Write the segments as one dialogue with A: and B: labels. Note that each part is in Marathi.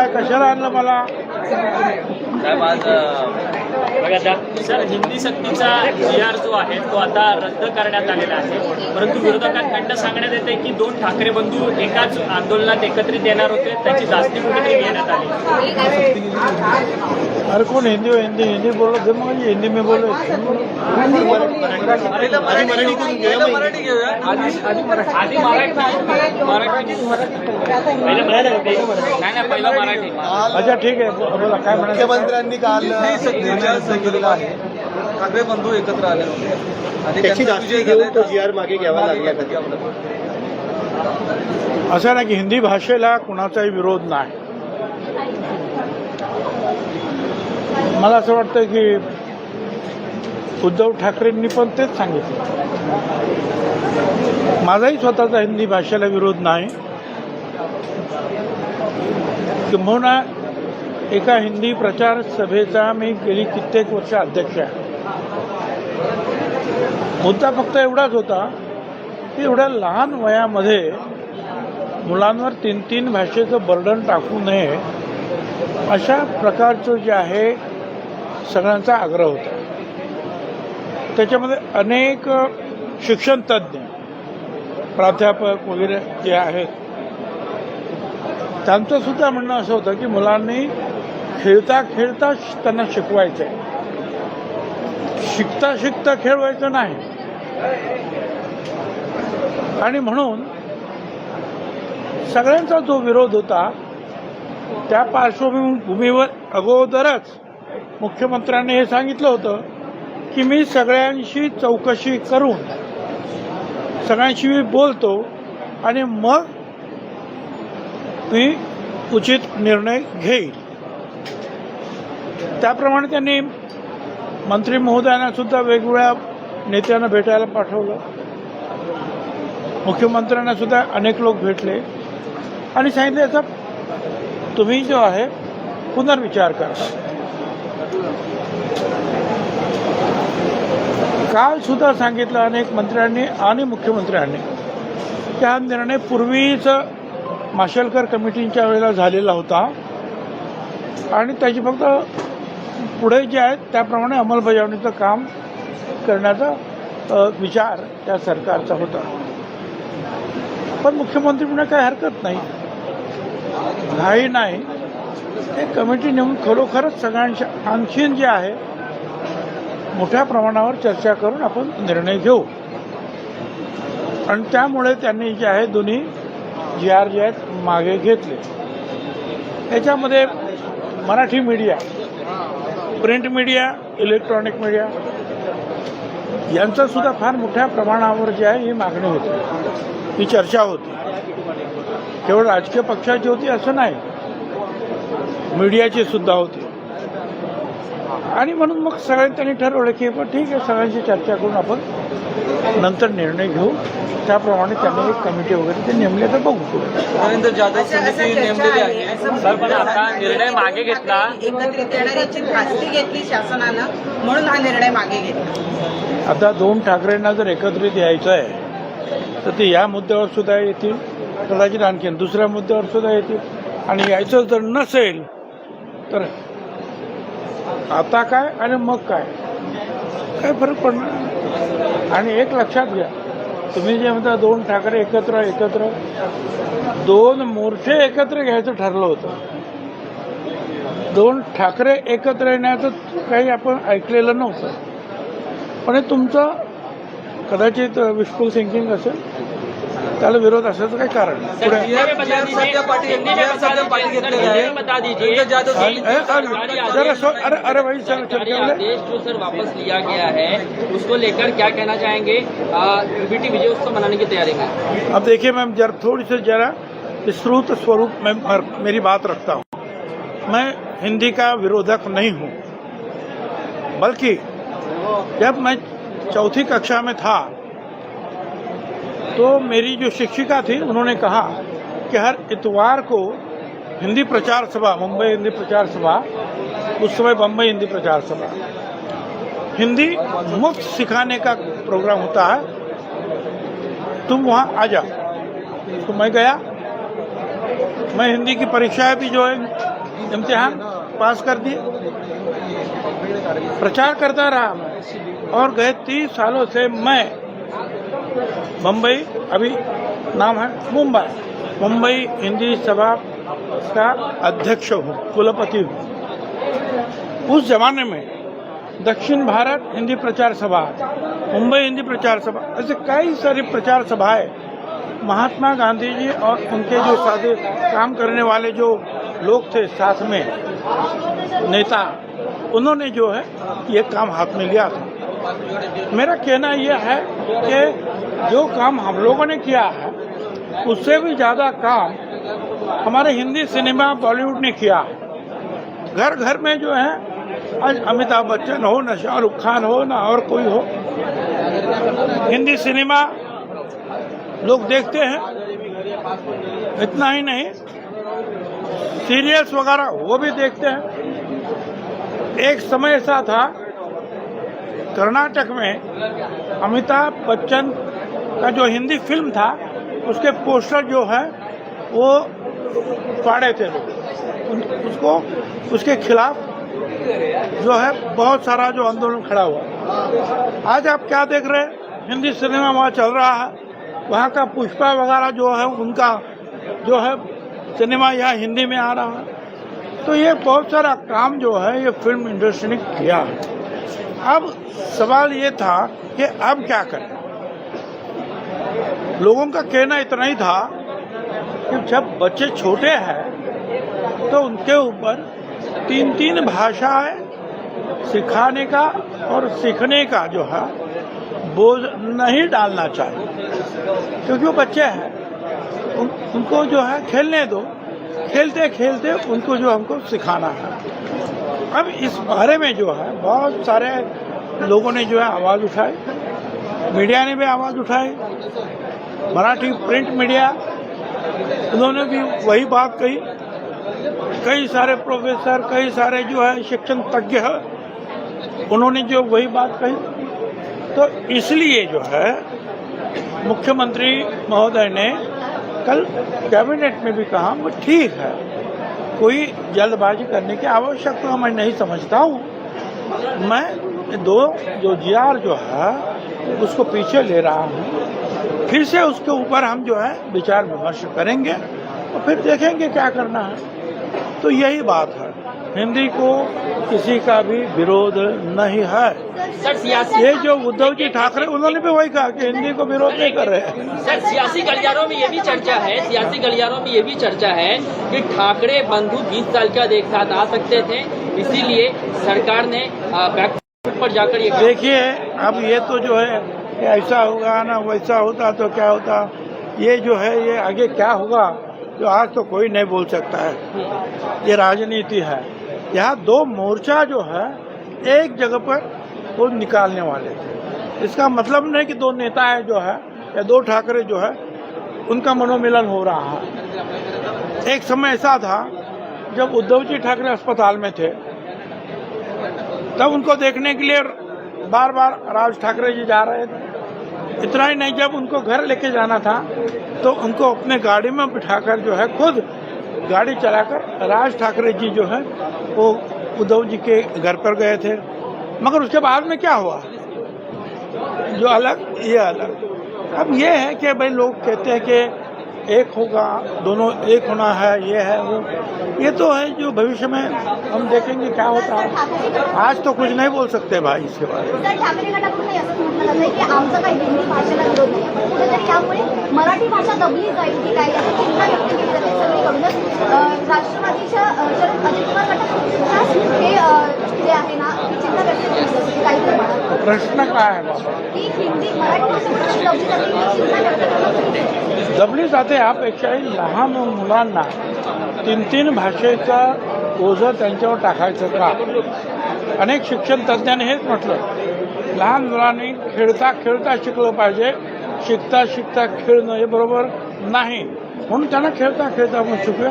A: काय कशाला आणलं मला?
B: साहेब आज
C: सर हिंदी सक्तीचा जी आर जो आहे तो आता रद्द करण्यात आलेला आहे. परंतु विरोधकांकडनं सांगण्यात येते की दोन ठाकरे बंधू एकाच आंदोलनात एकत्रित येणार होते त्याची जास्ती कुठेतरी घेण्यात आली.
A: अरे कौन हिंदी हिंदी हिंदी बोलो दे मग हिंदी में बोलो
B: पहिलं मराठी घेऊया
C: आधी मराठी मराठी पहिलं मराठी नाही नाही पहिलं मराठी.
A: अच्छा ठीक आहे. बोला काय
D: मुख्यमंत्र्यांनी काल केलेला आहे. ठाकरे बंधू एकत्र आले होते. आणि
E: त्याची
D: विजय झाला.
E: मागे घ्यावा लागला कधी?
A: असं नाही की हिंदी भाषेला कुणाचाही विरोध नाही. मला असं वाटतं की उद्धव ठाकरेंनी पण तेच सांगितलं. माझाही स्वतःचा हिंदी भाषेला विरोध नाही. किंबहुना एका हिंदी प्रचार सभेचा मी गेली कित्येक वर्ष अध्यक्ष आहे. मुद्दा फक्त एवढाच होता की एवढ्या लहान वयामध्ये मुलांवर तीन तीन भाषेचं बर्डन टाकू नये अशा प्रकारचं जे आहे सगळ्यांचा आग्रह होता. त्याच्यामध्ये अनेक शिक्षण तज्ज्ञ प्राध्यापक वगैरे जे आहेत त्यांचं सुद्धा म्हणणं असं होतं की मुलांनी खेळता खेळता त्यांना शिकवायचं आहे शिकता शिकता खेळवायचं नाही. आणि म्हणून सगळ्यांचा जो विरोध होता त्या पार्श्वभूमीवर अगोदरच मुख्यमंत्र्यांनी हे सांगितलं होतं की मी सगळ्यांशी चौकशी करून सगळ्यांशी मी बोलतो आणि मग मी उचित निर्णय घेईल. त्याप्रमाणे त्यांनी मंत्री महोदयांना सुद्धा वेगवेगळ्या नेत्यांना भेटायला पाठवलं. मुख्यमंत्र्यांना सुद्धा अनेक लोक भेटले. आणि सांगितलं याचा तुम्ही जो आहे पुनर्विचार करा. काल सुद्धा सांगितलं अनेक मंत्र्यांनी आणि मुख्यमंत्र्यांनी त्या निर्णय पूर्वीच माशेलकर कमिटीच्या वेळेला झालेला होता. आणि त्याची फक्त पुढे जे आहे त्याप्रमाणे अंमलबजावणीचं काम करण्याचा विचार त्या सरकारचा होता. पण मुख्यमंत्री म्हणून काही हरकत नाही. घाई नाही. ते कमिटी नेमून खरोखरच सगळ्यांच्या आणखीन जे आहे मोठ्या प्रमाणावर चर्चा करून आपण निर्णय घेऊ. आणि त्यामुळे त्यांनी जे आहे दोन्ही जी आर जे आहेत मागे घेतले. याच्यामध्ये Marathi media print media electronic media यांचं सुद्धा फार मोठ्या प्रमाणावर जे आहे ही मागणी होती. ही चर्चा होती. केवळ राजकीय पक्षाची होती असं नाही. मीडियाची सुद्धा होती. आणि म्हणून मग सगळ्यांनी त्यांनी ठरवलं की बरं ठीक आहे सगळ्यांची चर्चा करून आपण नंतर निर्णय घेऊ. त्याप्रमाणे त्यांनी एक कमिटी वगैरे ते नेमले तर बघू.
D: नरेंद्र जाधव समिती नेमलेली आहे.
C: सर पण आता निर्णय मागे घेतला.
F: एकत्रित येणार याची खासगी घेतली शासनानं म्हणून हा निर्णय मागे घेतला.
A: आता दोन ठाकरेंना जर एकत्रित यायचं आहे तर ते या मुद्द्यावर सुद्धा येतील कदाचित आणखीन दुसऱ्या मुद्द्यावर सुद्धा येतील. आणि यायचं जर नसेल तर आता काय आणि मग काय? काय फरक पडणार आणि एक लक्षात घ्या तुम्ही जे म्हणता दोन ठाकरे एकत्र एकत्र. दोन मोर्चे एकत्र घ्यायचं ठरलं होतं. दोन ठाकरे एकत्र येण्याचं काही आपण ऐकलेलं नव्हतं. पण हे तुमचं कदाचित विशफुल थिंकिंग असेल. त्याला विरोध असायचं काही कारण नाही. पुढे अरे- अरे- जरा सो- अरे अरे भाई सर?
G: आदेश जो सर वापस लिया गया है उसको लेकर क्या कहना चाहेंगे बीटी विजय उत्सव मनाने की तैयारी में
A: अब देखिए मैम जरा थोड़ी सी जरा विस्तृत स्वरूप में मेरी बात रखता हूँ मैं हिंदी का विरोधक नहीं हूँ बल्कि जब मैं चौथी कक्षा में था तो मेरी जो शिक्षिका थी, उन्होंने कहा कि हर इतवार को हिंदी प्रचार सभा, मुंबई हिंदी प्रचार सभा, उस समय बम्बई हिंदी प्रचार सभा। हिंदी मुफ़्त सिखाने का प्रोग्राम होता है। तुम वहाँ आ जाओ। तो मैं गया। मैं हिंदी की परीक्षाएँ भी जो है, इम्तिहान पास कर दिए। प्रचार करता रहा। मैं और गए तीस सालों से मैं मुंबई, अभी नाम है मुंबई। मुंबई हिंदी सभा का अध्यक्ष हूँ, कुलपति हूँ। उस जमाने में दक्षिण भारत हिंदी प्रचार सभा, मुंबई हिंदी प्रचार सभा, ऐसे कई सारी प्रचार सभाएँ महात्मा गांधी जी और उनके जो साथ काम करने वाले जो लोग थे साथ में, नेता, उन्होंने जो है ये काम हाथ में लिया था। मेरा कहना यह है कि जो काम हम लोगों ने किया है, उससे भी ज़्यादा काम हमारे हिंदी सिनेमा बॉलीवुड ने किया है। घर घर में जो है, आज अमिताभ बच्चन हो, न शाहरुख खान हो, न और कोई हो, हिंदी सिनेमा लोग देखते हैं। इतना ही नहीं, सीरियल्स वगैरह वो भी देखते हैं। एक समय ऐसा था, कर्नाटक में अमिताभ बच्चन का जो हिंदी फ़िल्म था, उसके पोस्टर जो है, वो फाड़े थे लोग उसको, उसके खिलाफ जो है, बहुत सारा जो आंदोलन खड़ा हुआ। आज आप क्या देख रहे हैं? हिंदी सिनेमा वहाँ चल रहा है। वहाँ का पुष्पा वगैरह जो है, उनका जो है, सिनेमा यहाँ हिंदी में आ रहा है। तो ये बहुत सारा काम जो है, ये फ़िल्म इंडस्ट्री ने किया है। अब सवाल ये था कि अब क्या करें? लोगों का कहना इतना ही था कि जब बच्चे छोटे हैं तो उनके ऊपर तीन तीन भाषाएँ सिखाने का और सीखने का जो है बोझ नहीं डालना चाहिए। क्योंकि वो बच्चे हैं उन, उनको जो है खेलने दो। खेलते खेलते उनको जो हमको सिखाना है। अब इस बारे में जो है बहुत सारे लोगों ने जो है आवाज़ उठाई मीडिया ने भी आवाज़ उठाई मराठी प्रिंट मीडिया उन्होंने भी वही बात कही। कई सारे प्रोफेसर कई सारे जो है शिक्षण तज्ञ है, उन्होंने जो वही बात कही। तो इसलिए जो है, मुख्यमंत्री महोदय ने कल कैबिनेट में भी कहा वो ठीक है, कोई जल्दबाजी करने की आवश्यकता मैं नहीं समझता हूँ। मैं दो, जो जीआर जो है, उसको पीछे ले रहा हूँ। फिर से उसके ऊपर हम जो है विचार विमर्श करेंगे और फिर देखेंगे क्या करना है। तो यही बात है। हिंदी को किसी का भी विरोध नहीं है।
G: सर
A: ये जो उद्धव जी ठाकरे उन्होंने भी वही कहा कि हिंदी को विरोध नहीं कर रहे हैं।
G: सर सियासी गलियारों में ये भी चर्चा है सियासी गलियारों में ये भी चर्चा है कि ठाकरे बंधु 20 साल के बाद एक साथ आ सकते थे इसीलिए सरकार ने बैक पर जाकर ये
A: देखिए अब ये तो जो है ऐसा होगा ना, वैसा होता तो क्या होता? ये जो है, ये आगे क्या होगा? जो आज तो कोई नहीं बोल सकता है। ये राजनीति है। यहाँ दो मोर्चा जो है, एक जगह पर वो निकालने वाले थे। इसका मतलब नहीं कि दो नेताएँ जो है, या दो ठाकरे जो है, उनका मनोमिलन हो रहा है। एक समय ऐसा था, जब उद्धव जी ठाकरे अस्पताल में थे, तब उनको देखने के लिए बार बार राज ठाकरे जी जा रहे थे। इतना ही नहीं, जब उनको घर लेके जाना था तो उनको अपने गाड़ी में बिठाकर जो है, खुद गाड़ी चलाकर राज ठाकरे जी जो है, वो उद्धव जी के घर पर गए थे। मगर उसके बाद में क्या हुआ? जो अलग, ये अलग। अब ये है कि भाई लोग कहते हैं कि एक होगा, दोनों एक होना है, ये है, वो। ये तो है जो भविष्य में हम देखेंगे क्या होता है। आज तो कुछ नहीं बोल सकते भाई इसके बारे में।
E: यामुळे मराठी भाषा दबली
A: प्रश्न काय आहे बाबा?
E: दबली जाते
A: जाते यापेक्षाही लहान मुलांना तीन तीन भाषेचा ओझं त्यांच्यावर टाकायचं का? अनेक शिक्षण तज्ज्ञांनी हेच म्हटलं. लहान मुलांनी खेळता खेळता शिकलं पाहिजे. शिकता शिकता खेळणं हे बरोबर नाही. म्हणून त्यांना खेळता खेळता आपण शिकूया.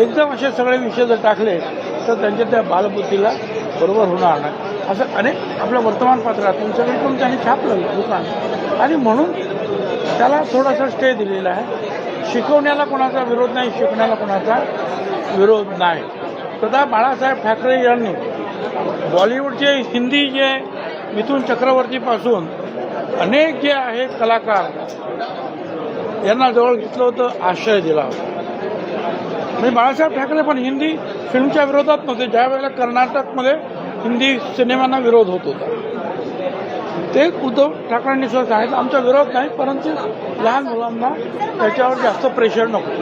A: एकदम असे सगळे विषय जर टाकले तर त्यांच्या त्या बालबुद्धीला बरोबर होणार नाही. असं अनेक आपल्या वर्तमानपत्रातून सगळीकडून त्यांनी छापलं दुकान. आणि म्हणून त्याला थोडासा स्टे दिलेला आहे. शिकवण्याला कोणाचा विरोध नाही शिकण्याला कोणाचा विरोध नाही. स्वतः बाळासाहेब ठाकरे यांनी बॉलिवूडचे हिंदी जे मिथून चक्रवर्तीपासून अनेक जे आहेत कलाकार यांना जवळ घेतलं होतं आश्रय दिला होता. म्हणजे बाळासाहेब ठाकरे पण हिंदी फिल्मच्या विरोधात नव्हते. ज्या वेळेला कर्नाटकमध्ये हिंदी सिनेमांना विरोध होत होता. ते उद्धव ठाकरेंनी सुद्धा सांगितलं आमचा विरोध नाही परंतु लहान मुलांना त्याच्यावर जास्त प्रेशर नको.